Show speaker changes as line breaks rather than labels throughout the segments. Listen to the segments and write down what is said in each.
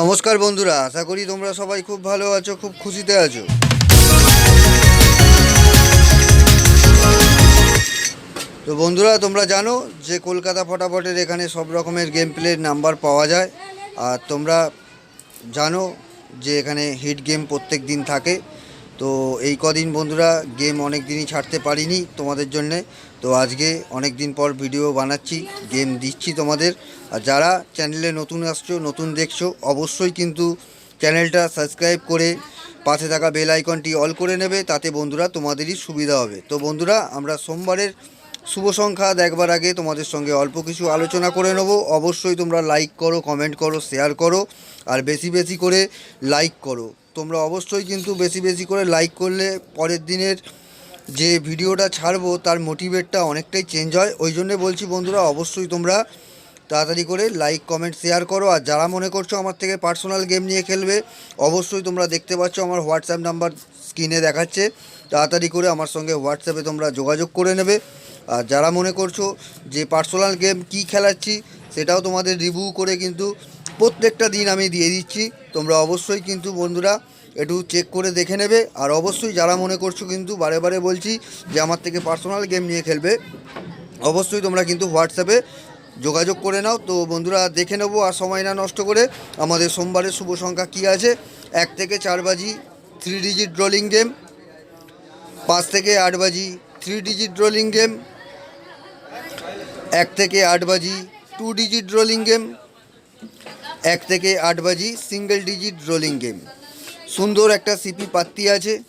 নমস্কার বন্ধুরা, আশা করি তোমরা সবাই খুব ভালো আছো, খুব খুশিতে আছো। তো বন্ধুরা, তোমরা জানো যে কলকাতা ফটাফটের এখানে সব রকমের গেম প্লের নাম্বার পাওয়া যায়। আর তোমরা জানো যে এখানে হিট গেম প্রত্যেক দিন থাকে। তো এই কদিন বন্ধুরা গেম অনেক দিনই ছাড়তে পারিনি তোমাদের জন্যে। তো আজকে অনেক দিন পর ভিডিও বানাচ্ছি গেম দিচ্ছি তোমাদের। আর যারা চ্যানেলে নতুন আসছো, নতুন দেখছ, অবশ্যই কিন্তু চ্যানেলটা সাবস্ক্রাইব করে পাশে থাকা বেল আইকনটি অল করে নেবে, তাতে বন্ধুরা তোমাদেরই সুবিধা হবে। তো বন্ধুরা, আমরা সোমবারের শুভ সংখ্যা দেখবার আগে তোমাদের সঙ্গে অল্প কিছু আলোচনা করে নেব। অবশ্যই তোমরা লাইক করো কমেন্ট করো শেয়ার করো, আর বেশি বেশি করে লাইক করো। তোমরা অবশ্যই কিন্তু বেশি বেশি করে লাইক করলে পরের দিনের যে ভিডিওটা ছাড়বো, তার মোটিভেটটা অনেকটাই চেঞ্জ হয়। ওই জন্যে বলছি বন্ধুরা, অবশ্যই তোমরা তাড়াতাড়ি করে লাইক কমেন্ট শেয়ার করো। আর যারা মনে করছ আমার থেকে পার্সোনাল গেম নিয়ে খেলবে, অবশ্যই তোমরা দেখতে পাচ্ছ আমার হোয়াটসঅ্যাপ নাম্বার স্ক্রিনে দেখাচ্ছে। তাড়াতাড়ি করে আমার সঙ্গে হোয়াটসঅ্যাপে তোমরা যোগাযোগ করে নেবে। আর যারা মনে করছ যে পার্সোনাল গেম কি খেলাচ্ছি, সেটাও তোমাদের রিভিউ করে কিন্তু প্রত্যেকটা দিন আমি দিয়ে দিচ্ছি। তোমরা অবশ্যই কিন্তু বন্ধুরা একটু চেক করে দেখে নেবে। আর অবশ্যই যারা মনে করছ কিন্তু বারে বারে বলছি যে আমার থেকে পার্সোনাল গেম নিয়ে খেলবে, অবশ্যই তোমরা কিন্তু হোয়াটসঅ্যাপে যোগাযোগ করে নাও। তো বন্ধুরা দেখে নেব আর সময় না নষ্ট করে আমাদের সোমবারের শুভ সংখ্যা কী আছে। এক থেকে চার বাজি থ্রি ডিজিট ড্রলিং গেম পাঁচ থেকে আট বাজি থ্রি ডিজিট রোলিং গেম এক থেকে আট বাজি টু ডিজিট রোলিং গেম এক থেকে আট বাজি সিঙ্গেল ডিজিট রোলিং গেম সুন্দর একটা সিপি পাত্তি আছে।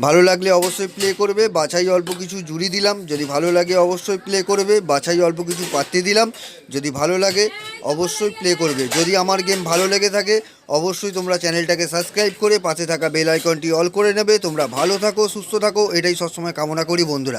ভালো লাগলে অবশ্যই প্লে করবে। বাছাই অল্প কিছু জুড়ি দিলাম। যদি ভালো লাগে অবশ্যই প্লে করবে। বাছাই অল্প কিছু পাত্তি দিলাম। যদি ভালো লাগে অবশ্যই প্লে করবে। যদি আমার গেম ভালো লেগে থাকে, অবশ্যই তোমরা চ্যানেলটাকে সাবস্ক্রাইব করে পাশে থাকা বেল আইকনটি অল করে নেবে। তোমরা ভালো থাকো, সুস্থ থাকো। এটাই সবসময় কামনা করি বন্ধুরা।